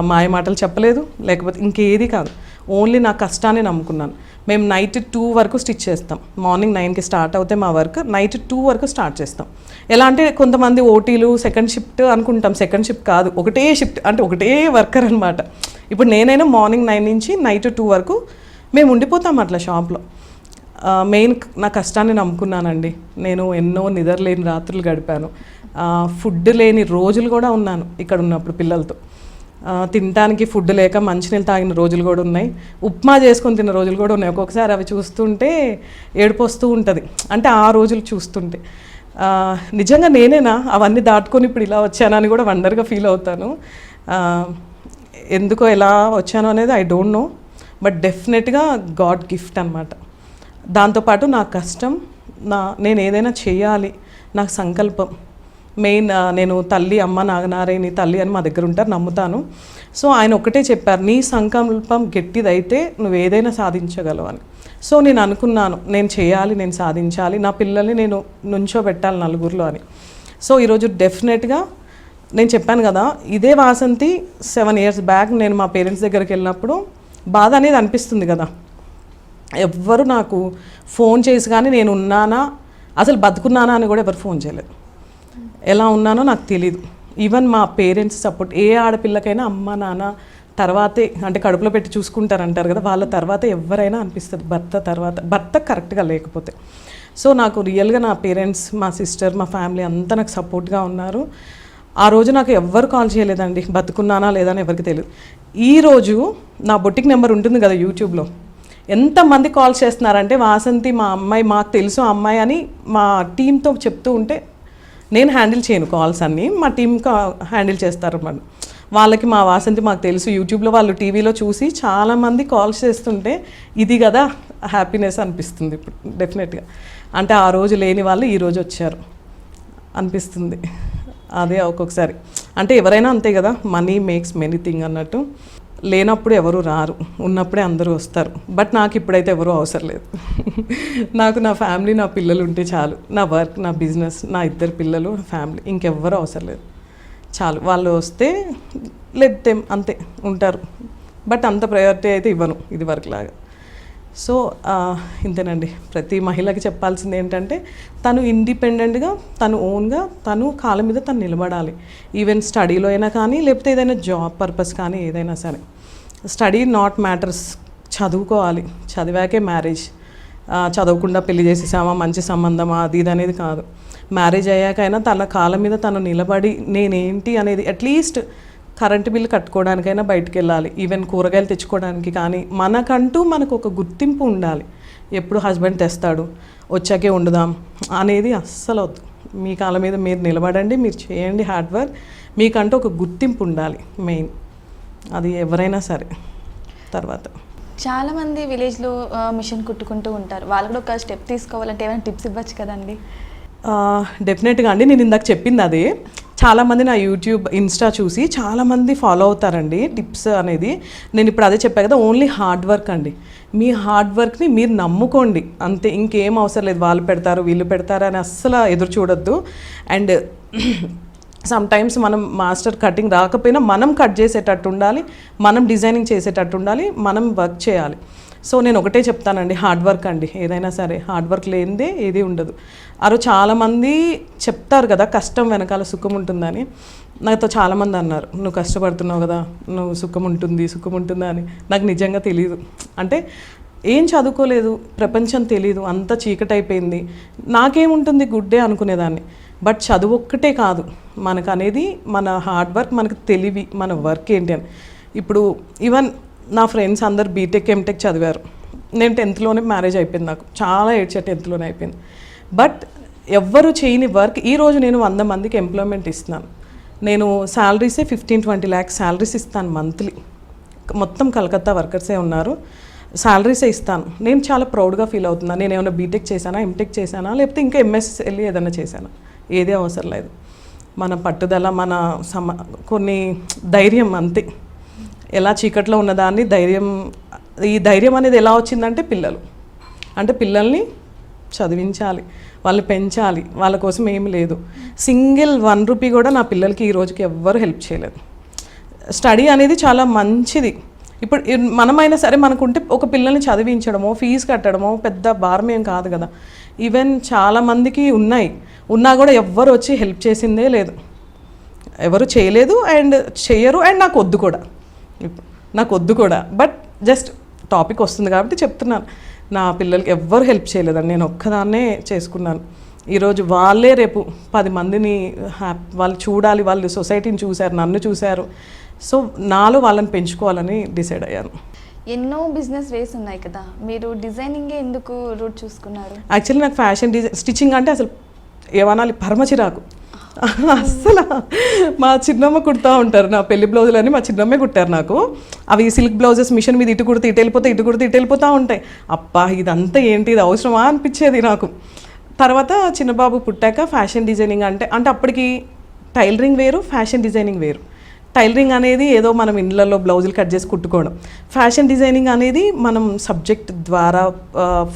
మాయ మాటలు చెప్పలేదు. లేకపోతే ఇంకేది కాదు. ఓన్లీ నా కష్టాన్ని నమ్ముకున్నాను. మేము నైట్ టూ వరకు స్టిచ్ చేస్తాం. మార్నింగ్ నైన్కి స్టార్ట్ అవుతే మా వర్క్ నైట్ టూ వరకు స్టార్ట్ చేస్తాం. ఎలా అంటే కొంతమంది ఓటీలు సెకండ్ షిఫ్ట్ అనుకుంటాం. సెకండ్ షిఫ్ట్ కాదు. ఒకటే షిఫ్ట్ అంటే ఒకటే వర్కర్ అనమాట ఇప్పుడు నేనైనా మార్నింగ్ నైన్ నుంచి నైట్ టూ వరకు మేము ఉండిపోతాం అట్లా షాప్లో. మెయిన్ నా కష్టాన్ని నమ్ముకున్నానండి. నేను ఎన్నో నిద్రలేని రాత్రులు గడిపాను. ఫుడ్ లేని రోజులు కూడా ఉన్నాను ఇక్కడ ఉన్నప్పుడు పిల్లలతో. తినడానికి ఫుడ్ లేక మంచినీళ్ళు తాగిన రోజులు కూడా ఉన్నాయి. ఉప్మా చేసుకొని తిన్న రోజులు కూడా ఉన్నాయి. ఒక్కొక్కసారి అవి చూస్తుంటే ఏడుపు వస్తూ ఉంటుంది. అంటే ఆ రోజులు చూస్తుంటే. నిజంగా నేనేనా? అవన్నీ దాటుకొని ఇప్పుడు ఇలా వచ్చానని కూడా వండర్గా ఫీల్ అవుతాను. ఎందుకో ఎలా వచ్చానో అనేది ఐ డోంట్ నో. బట్ డెఫినెట్గా గాడ్ గిఫ్ట్ అనమాట దాంతోపాటు నా కష్టం నా నేను ఏదైనా చేయాలి నాకు సంకల్పం మెయిన్ నేను తల్లి అమ్మ నాగనారాయణి తల్లి అని మా దగ్గర ఉంటారు నమ్ముతాను. సో ఆయన ఒకటే చెప్పారు నీ సంకల్పం గట్టిదైతే నువ్వు ఏదైనా సాధించగలవు అని. సో నేను అనుకున్నాను నేను చేయాలి నేను సాధించాలి నా పిల్లల్ని నేను నుంచోబెట్టాలి నలుగురిలో అని. సో ఈరోజు డెఫినెట్గా నేను చెప్పాను కదా ఇదే వాసంతి సెవెన్ ఇయర్స్ బ్యాక్ నేను మా పేరెంట్స్ దగ్గరికి వెళ్ళినప్పుడు బాధ అనేది అనిపిస్తుంది కదా. ఎవ్వరు నాకు ఫోన్ చేసి కానీ నేను ఉన్నానా అసలు బతుకున్నానా అని కూడా ఎవరు ఫోన్ చేయలేదు. ఎలా ఉన్నానో నాకు తెలీదు. ఈవెన్ మా పేరెంట్స్ సపోర్ట్ ఏ ఆడపిల్లకైనా అమ్మ నాన్న తర్వాతే అంటే కడుపులో పెట్టి చూసుకుంటారంటారు కదా వాళ్ళ తర్వాత ఎవరైనా అనిపిస్తుంది భర్త తర్వాత భర్త కరెక్ట్గా లేకపోతే. సో నాకు రియల్గా నా పేరెంట్స్ మా సిస్టర్ మా ఫ్యామిలీ అంతా నాకు సపోర్ట్గా ఉన్నారు. ఆ రోజు నాకు ఎవ్వరు కాల్ చేయలేదండి. బతుకున్నానా లేదా అని ఎవరికి తెలియదు ఈ రోజు నా బొటిక్ నెంబర్ ఉంటుంది కదా యూట్యూబ్లో ఎంతమంది కాల్ చేస్తున్నారంటే వాసంతి మా అమ్మాయి మాకు తెలుసు ఆ అమ్మాయి అని మా టీంతో చెప్తూ ఉంటే నేను హ్యాండిల్ చేయను కాల్స్ అన్నీ. మా టీం హ్యాండిల్ చేస్తారు అన్నమాట వాళ్ళకి మా వాసంతి మాకు తెలుసు. యూట్యూబ్లో వాళ్ళు టీవీలో చూసి చాలామంది కాల్స్ చేస్తుంటే ఇది కదా హ్యాపీనెస్ అనిపిస్తుంది ఇప్పుడు డెఫినెట్గా. అంటే ఆ రోజు లేని వాళ్ళు ఈరోజు వచ్చారు అనిపిస్తుంది. అదే ఒక్కొక్కసారి. అంటే ఎవరైనా అంతే కదా మనీ మేక్స్ మెనీ థింగ్ అన్నట్టు. లేనప్పుడు ఎవరు రారు ఉన్నప్పుడే అందరూ వస్తారు. బట్ నాకు ఇప్పుడైతే ఎవరూ అవసరం లేదు. నాకు నా ఫ్యామిలీ నా పిల్లలు ఉంటే చాలు. నా వర్క్ నా బిజినెస్ నా ఇద్దరు పిల్లలు ఫ్యామిలీ ఇంకెవ్వరూ అవసరం లేదు. చాలు. వాళ్ళు వస్తే లెట్ టెమ్ అంతే ఉంటారు. బట్ అంత ప్రయారిటీ అయితే ఇవ్వను ఇది వరకు లాగా సో ఇంతేనండి. ప్రతి మహిళకి చెప్పాల్సింది ఏంటంటే తను ఇండిపెండెంట్గా తను ఓన్గా తను కాళ్ళ మీద తను నిలబడాలి. ఈవెన్ స్టడీలో అయినా కానీ లేకపోతే ఏదైనా జాబ్ పర్పస్ కానీ ఏదైనా సరే. Study not matters. చదువుకోవాలి. చదివాకే మ్యారేజ్. చదవకుండా పెళ్ళి చేసేసామా? మంచి సంబంధమా? అది ఇది అనేది కాదు. మ్యారేజ్ అయ్యాకైనా తన కాళ్ళ మీద తను నిలబడి నేనేంటి అనేది అట్లీస్ట్ కరెంటు బిల్లు కట్టుకోవడానికైనా బయటికి వెళ్ళాలి ఈవెన్ కూరగాయలు తెచ్చుకోవడానికి కానీ మనకంటూ మనకు ఒక గుర్తింపు ఉండాలి. ఎప్పుడు హస్బెండ్ తెస్తాడు వచ్చాకే వండుదాం అనేది అస్సలు వద్దు. మీ కాళ్ళ మీద మీరు నిలబడండి మీరు చేయండి హార్డ్ వర్క్. మీకంటూ ఒక గుర్తింపు ఉండాలి మెయిన్. అది ఎవరైనా సరే. తర్వాత. చాలా మంది విలేజ్లో మిషన్ కుట్టుకుంటూ ఉంటారు. వాళ్ళు కూడా ఒక స్టెప్ తీసుకోవాలంటే ఏమైనా టిప్స్ ఇవ్వచ్చు కదండి? డెఫినెట్గా అండి. నేను ఇందాక చెప్పింది అదే. చాలామంది నా యూట్యూబ్ ఇన్స్టా చూసి చాలామంది ఫాలో అవుతారండి టిప్స్ అనేది. నేను ఇప్పుడు అదే చెప్పాను కదా ఓన్లీ హార్డ్ వర్క్ అండి. మీ హార్డ్ వర్క్ని మీరు నమ్ముకోండి. అంతే ఇంకేం అవసరం లేదు. వాళ్ళు పెడతారు వీళ్ళు పెడతారు అని అస్సలు ఎదురు చూడొద్దు. అండ్ సమ్ టైమ్స్ మనం మాస్టర్ కటింగ్ రాకపోయినా మనం కట్ చేసేటట్టు ఉండాలి మనం డిజైనింగ్ చేసేటట్టు ఉండాలి మనం వర్క్ చేయాలి. సో నేను ఒకటే చెప్తానండి హార్డ్ వర్క్ అండి. ఏదైనా సరే హార్డ్ వర్క్ లేనిదే ఏది ఉండదు. అరు చాలామంది చెప్తారు కదా కష్టం వెనకాల సుఖం ఉంటుందని. నాతో చాలామంది అన్నారు నువ్వు కష్టపడుతున్నావు కదా నువ్వు సుఖం ఉంటుంది సుఖం ఉంటుందా? అని. నాకు నిజంగా తెలియదు అంటే ఏం చదువుకోలేదు ప్రపంచం తెలీదు అంత చీకటి అయిపోయింది నాకేముంటుంది గుడ్డే అనుకునేదాన్ని. బట్ చదువు ఒక్కటే కాదు మనకు అనేది మన హార్డ్ వర్క్ మనకు తెలివి మన వర్క్ ఏంటి అని. ఇప్పుడు ఈవెన్ నా ఫ్రెండ్స్ అందరు బీటెక్ ఎంటెక్ చదివారు. నేను టెన్త్లోనే మ్యారేజ్ అయిపోయింది నాకు. చాలా ఏడ్చా టెన్త్లోనే అయిపోయింది. బట్ ఎవ్వరు చేయని వర్క్ ఈరోజు నేను వంద మందికి ఎంప్లాయ్మెంట్ ఇస్తున్నాను. నేను శాలరీసే ఫిఫ్టీన్ ట్వంటీ ల్యాక్స్ శాలరీస్ ఇస్తాను మంత్లీ మొత్తం కలకత్తా వర్కర్సే ఉన్నారు. శాలరీసే ఇస్తాను. నేను చాలా ప్రౌడ్గా ఫీల్ అవుతున్నాను నేను ఏమైనా బీటెక్ చేశానా ఎంటెక్ చేశానా లేకపోతే ఇంకా ఎంఎస్ వెళ్ళి ఏదైనా చేశానా? ఏదే అవసరం లేదు. మన పట్టుదల మన సమ కొన్ని ధైర్యం అంతే. ఎలా చీకట్లో ఉన్నదాన్ని ధైర్యం ఈ ధైర్యం అనేది ఎలా వచ్చిందంటే పిల్లలు. అంటే పిల్లల్ని చదివించాలి వాళ్ళని పెంచాలి వాళ్ళ కోసం ఏమి లేదు. సింగిల్ వన్ రూపీ కూడా నా పిల్లలకి ఈ రోజుకి ఎవ్వరు హెల్ప్ చేయలేదు. స్టడీ అనేది చాలా మంచిది. ఇప్పుడు మనమైనా సరే మనకుంటే ఒక పిల్లల్ని చదివించడమో ఫీజు కట్టడమో పెద్ద భారం ఏం కాదు కదా. ఈవెన్ చాలామందికి ఉన్నాయి. ఉన్నా కూడా ఎవ్వరు వచ్చి హెల్ప్ చేసిందే లేదు. ఎవరు చేయలేదు అండ్ చేయరు అండ్ నాకు వద్దు కూడా. నాకు వద్దు కూడా. బట్ జస్ట్ టాపిక్ వస్తుంది కాబట్టి చెప్తున్నాను. నా పిల్లలకి ఎవ్వరు హెల్ప్ చేయలేదండి. నేను ఒక్కదాన్నే చేసుకున్నాను. ఈరోజు వాళ్ళే రేపు పది మందిని హ్యాప్ వాళ్ళు చూడాలి వాళ్ళు సొసైటీని చూశారు నన్ను చూశారు. సో నాలో వాళ్ళని పెంచుకోవాలని డిసైడ్ అయ్యాను. ఎన్నో బిజినెస్ వేస్ ఉన్నాయి కదా. మీరు డిజైనింగే ఎందుకు రూట్ చూసుకున్నారు? యాక్చువల్లీ నాకు ఫ్యాషన్ డిజైన్ స్టిచ్చింగ్ అంటే అసలు ఏమనాలి పరమ చిరాకు అస్సలు మా చిన్నమ్మ కుడతా ఉంటారు నా పెళ్ళి బ్లౌజులని మా చిన్నమ్మే కుట్టారు నాకు. అవి సిల్క్ బ్లౌజెస్ మిషన్ మీద ఇటు కుడితే ఇటు వెళ్ళిపోతే ఇటు కుడితే ఇటు వెళ్ళిపోతూ ఉంటాయి. అబ్బా ఇదంతా ఏంటి? ఇది అవసరమా అనిపించేది నాకు. తర్వాత చిన్నబాబు పుట్టాక ఫ్యాషన్ డిజైనింగ్ అంటే అంటే అప్పటికి టైలరింగ్ వేరు ఫ్యాషన్ డిజైనింగ్ వేరు. టైలరింగ్ అనేది ఏదో మనం ఇండ్లలో బ్లౌజులు కట్ చేసి కుట్టుకోవడం. ఫ్యాషన్ డిజైనింగ్ అనేది మనం సబ్జెక్ట్ ద్వారా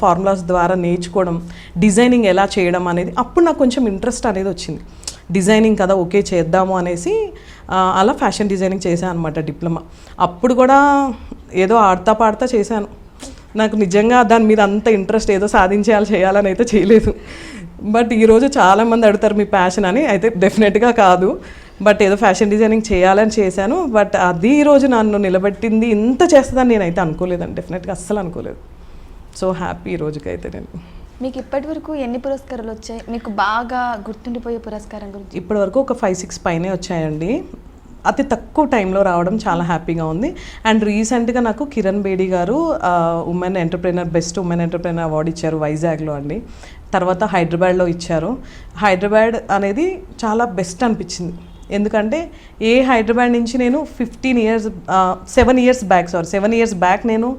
ఫార్ములాస్ ద్వారా నేర్చుకోవడం డిజైనింగ్ ఎలా చేయడం అనేది అప్పుడు నాకు కొంచెం ఇంట్రెస్ట్ అనేది వచ్చింది. డిజైనింగ్ కదా ఓకే చేద్దాము అనేసి అలా ఫ్యాషన్ డిజైనింగ్ చేశాను అనమాట డిప్లొమా. అప్పుడు కూడా ఏదో ఆడతా పాడతా చేశాను. నాకు నిజంగా దాని మీద అంత ఇంట్రెస్ట్ ఏదో సాధించేయాలి చేయాలని అయితే చేయలేదు. బట్ ఈరోజు చాలామంది అడుగుతారు మీ ప్యాషన్ అని. అయితే డెఫినెట్గా కాదు. బట్ ఏదో ఫ్యాషన్ డిజైనింగ్ చేయాలని చేశాను. బట్ అది ఈరోజు నన్ను నిలబెట్టింది ఇంత చేస్తుందని నేనైతే అనుకోలేదండి. డెఫినెట్గా అస్సలు అనుకోలేదు. సో హ్యాపీ ఈ రోజుకైతే నేను. మీకు ఇప్పటి వరకు ఎన్ని పురస్కారాలు వచ్చాయి? మీకు బాగా గుర్తుండిపోయే పురస్కారం గురించి. ఇప్పటి వరకు ఒక ఫైవ్ సిక్స్ పైనే వచ్చాయండి. అతి తక్కువ టైంలో రావడం చాలా హ్యాపీగా ఉంది. అండ్ రీసెంట్గా నాకు Kiran Bedi garu women entrepreneur best women entrepreneur award ఇచ్చారు వైజాగ్లో అండి. తర్వాత హైదరాబాద్లో ఇచ్చారు. హైదరాబాద్ అనేది చాలా బెస్ట్ అనిపించింది. ఎందుకంటే ఏ హైదరాబాద్ నుంచి నేను fifteen years seven years back sorry seven years back నేను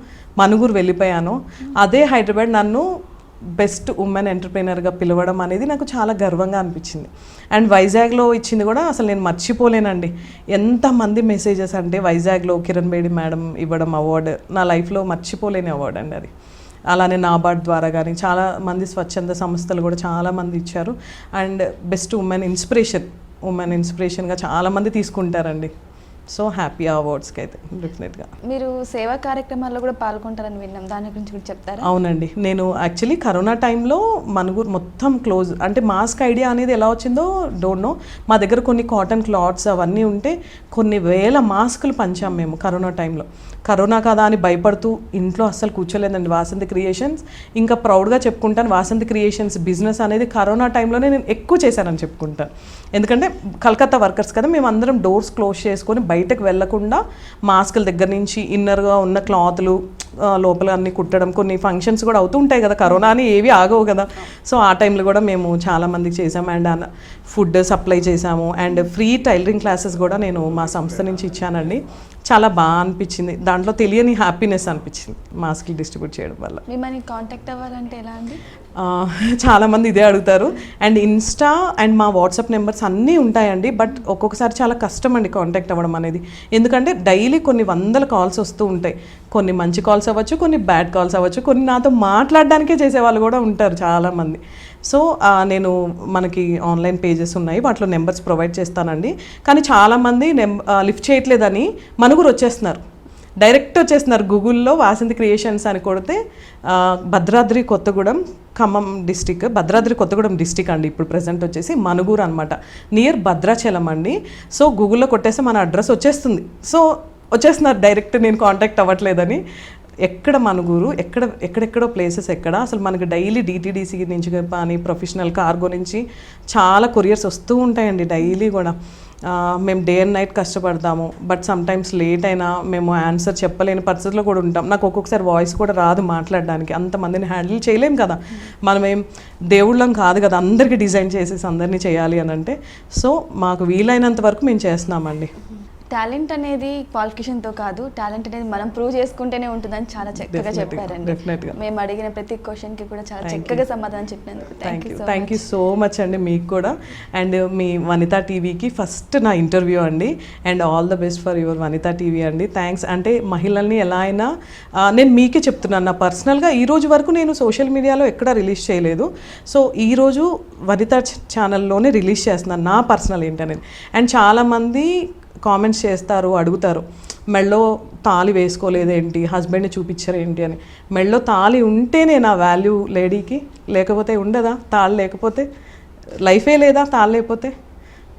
మనుగురు వెళ్ళిపోయాను. అదే హైదరాబాద్ నన్ను బెస్ట్ ఉమెన్ ఎంటర్ప్రైనర్గా పిలవడం అనేది నాకు చాలా గర్వంగా అనిపించింది. అండ్ వైజాగ్లో ఇచ్చింది కూడా అసలు నేను మర్చిపోలేనండి. ఎంతమంది మెసేజెస్ అంటే వైజాగ్లో కిరణ్ బేడి మేడం ఇవ్వడం అవార్డు నా లైఫ్లో మర్చిపోలేని అవార్డు అండి అది. అలానే నాబార్డ్ ద్వారా కానీ చాలా మంది స్వచ్ఛంద సంస్థలు కూడా చాలామంది ఇచ్చారు. And best women inspiration women ఇన్స్పిరేషన్గా చాలామంది తీసుకుంటారండి. సో హ్యాపీ అవార్డ్స్కి అయితే డెఫినెట్గా. మీరు సేవా కార్యక్రమాల్లో కూడా పాల్గొంటారని విన్నాం. దాని గురించి కూడా చెప్తారా? అవునండి. నేను యాక్చువల్లీ కరోనా టైంలో మనుగురు మొత్తం క్లోజ్ అంటే మాస్క్ ఐడియా అనేది ఎలా వచ్చిందో డోంట్ నో. మా దగ్గర కొన్ని కాటన్ క్లాత్స్ అవన్నీ ఉంటే కొన్ని వేల మాస్కులు పంచాం మేము కరోనా టైంలో. కరోనా కదా అని భయపడుతూ ఇంట్లో అస్సలు కూర్చోలేదండి వాసంతి క్రియేషన్స్. ఇంకా ప్రౌడ్గా చెప్పుకుంటాను వాసంతి క్రియేషన్స్ బిజినెస్ అనేది కరోనా టైంలోనే నేను ఎక్కువ చేశానని చెప్పుకుంటాను ఎందుకంటే కలకత్తా వర్కర్స్ కదా మేము అందరం డోర్స్ క్లోజ్ చేసుకొని బయటకు వెళ్ళకుండా మాస్కుల దగ్గర నుంచి ఇన్నర్గా ఉన్న క్లాత్లు లోపల అన్ని కుట్టడం కొన్ని ఫంక్షన్స్ కూడా అవుతూ ఉంటాయి కదా కరోనా అని ఏవి ఆగవు కదా. సో ఆ టైంలో కూడా మేము చాలామందికి చేసాము అండ్ ఫుడ్ సప్లై చేసాము అండ్ ఫ్రీ టైలరింగ్ క్లాసెస్ కూడా నేను మా సంస్థ నుంచి ఇచ్చానండి. చాలా బాగా అనిపించింది. దాంట్లో తెలియని హ్యాపీనెస్ అనిపించింది మాస్క్లు డిస్ట్రిబ్యూట్ చేయడం వల్ల. మిమ్మల్ని కాంటాక్ట్ అవ్వాలంటే ఎలా అండి? చాలామంది ఇదే అడుగుతారు. అండ్ ఇన్స్టా అండ్ మా వాట్సాప్ నెంబర్స్ అన్నీ ఉంటాయండి. బట్ ఒక్కొక్కసారి చాలా కష్టం అండి కాంటాక్ట్ అవ్వడం అనేది. ఎందుకంటే డైలీ కొన్ని వందల కాల్స్ వస్తూ ఉంటాయి. కొన్ని మంచి కాల్స్ అవ్వచ్చు కొన్ని బ్యాడ్ కాల్స్ అవ్వచ్చు. కొన్ని నాతో మాట్లాడడానికే చేసేవాళ్ళు కూడా ఉంటారు చాలామంది. సో నేను మనకి ఆన్లైన్ పేజెస్ ఉన్నాయి వాటిలో నెంబర్స్ ప్రొవైడ్ చేస్తానండి. కానీ చాలామంది నెం లిఫ్ట్ చేయట్లేదని మనుగురు వచ్చేస్తున్నారు. డైరెక్ట్ వచ్చేస్తున్నారు గూగుల్లో వాసింది క్రియేషన్స్ అని కొడితే భద్రాద్రి కొత్తగూడెం ఖమ్మం డిస్టిక్ భద్రాద్రి కొత్తగూడెం డిస్టిక్ అండి. ఇప్పుడు ప్రజెంట్ వచ్చేసి మనుగూరు అనమాట నియర్ భద్రాచలం అండి. సో గూగుల్లో కొట్టేస్తే మన అడ్రస్ వచ్చేస్తుంది. సో వచ్చేస్తున్నారు డైరెక్ట్ నేను కాంటాక్ట్ అవ్వట్లేదని. ఎక్కడ మనుగురు ఎక్కడ ఎక్కడెక్కడో ప్లేసెస్ ఎక్కడ అసలు మనకి డైలీ డిటీడీసీ నుంచి కానీ ప్రొఫెషనల్ కార్గో నుంచి చాలా కొరియర్స్ వస్తూ ఉంటాయండి డైలీ కూడా. మేము డే అండ్ నైట్ కష్టపడతాము బట్ సమ్టైమ్స్ లేట్ అయినా మేము ఆన్సర్ చెప్పలేని పరిస్థితిలో కూడా ఉంటాం. నాకు ఒక్కొక్కసారి వాయిస్ కూడా రాదు మాట్లాడడానికి అంతమందిని హ్యాండిల్ చేయలేం కదా. మనం ఏం దేవుళ్ళం కాదు కదా అందరికీ డిజైన్ చేసేసి అందరినీ చేయాలి అని అంటే సో మాకు వీలైనంత వరకు మేము చేస్తున్నామండి. టాలెంట్ అనేది qualification తో కాదు టాలెంట్ అనేది మనం ప్రూవ్ చేసుకుంటేనే ఉంటుందని చాలా చక్కగా చెప్పారండి. మేము అడిగిన ప్రతి క్వశ్చన్కి కూడా చాలా చక్కగా సమాధానం చెప్పినందుకు thank you so thank you so much అండి మీకు కూడా. అండ్ మీ వనితా టీవీకి ఫస్ట్ నా ఇంటర్వ్యూ అండి. And all the best for your Vanitha TV అండి. థ్యాంక్స్ అంటే మహిళల్ని ఎలా అయినా నేను మీకే చెప్తున్నాను. నా పర్సనల్గా ఈ రోజు వరకు నేను సోషల్ మీడియాలో ఎక్కడ రిలీజ్ చేయలేదు. సో ఈ రోజు వనితా ఛానల్లోనే రిలీజ్ చేస్తున్నాను. నా పర్సనల్ ఏంటనేది. అండ్ చాలామంది కామెంట్స్ చేస్తారు అడుగుతారు. మెళ్ళో తాళి వేసుకోలేదేంటి? హస్బెండ్ని చూపించారు ఏంటి అని. మెళ్ళో తాళి ఉంటేనే నా వాల్యూ లేడీకి లేకపోతే ఉండదా? తాళి లేకపోతే లైఫే లేదా? తాళి లేకపోతే?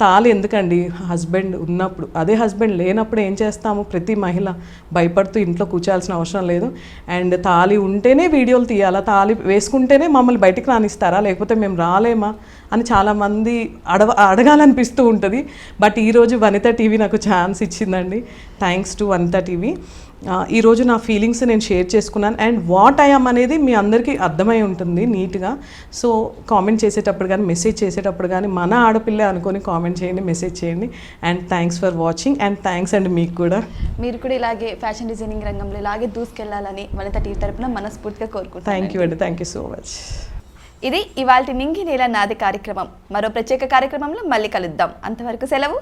తాళి ఎందుకండి? హస్బెండ్ ఉన్నప్పుడు. అదే హస్బెండ్ లేనప్పుడు ఏం చేస్తాము? ప్రతి మహిళ భయపడుతూ ఇంట్లో కూర్చోాల్సిన అవసరం లేదు. అండ్ తాళి ఉంటేనే వీడియోలు తీయాలా? తాళి వేసుకుంటేనే మమ్మల్ని బయటికి రానిస్తారా? లేకపోతే మేము రాలేమా? అని చాలామంది అడవ అడగాలనిపిస్తూ ఉంటుంది. బట్ ఈరోజు వనిత టీవీ నాకు chance ఇచ్చిందండి. Thanks to Vanitha TV. ఈరోజు నా ఫీలింగ్స్ నేను షేర్ చేసుకున్నాను. అండ్ వాట్ ఐఎమ్ అనేది మీ అందరికీ అర్థమై ఉంటుంది నీట్గా. సో కామెంట్ చేసేటప్పుడు కానీ మెసేజ్ చేసేటప్పుడు కానీ మన ఆడపిల్ల అనుకొని కామెంట్ చేయండి మెసేజ్ చేయండి. And thanks for watching and thanks అండి మీకు కూడా. మీరు కూడా ఇలాగే ఫ్యాషన్ డిజైనింగ్ రంగంలో ఇలాగే దూసుకెళ్ళాలని వనిత టీవీ తరపున మనస్ఫూర్తిగా కోరుకుంటున్నాను థ్యాంక్ యూ అండి. థ్యాంక్ యూ సో మచ్ ఇది ఇవాల్టి నింగి నేల నాది కార్యక్రమం. మరో ప్రత్యేక కార్యక్రమంలో మళ్ళీ కలుద్దాం. అంతవరకు సెలవు.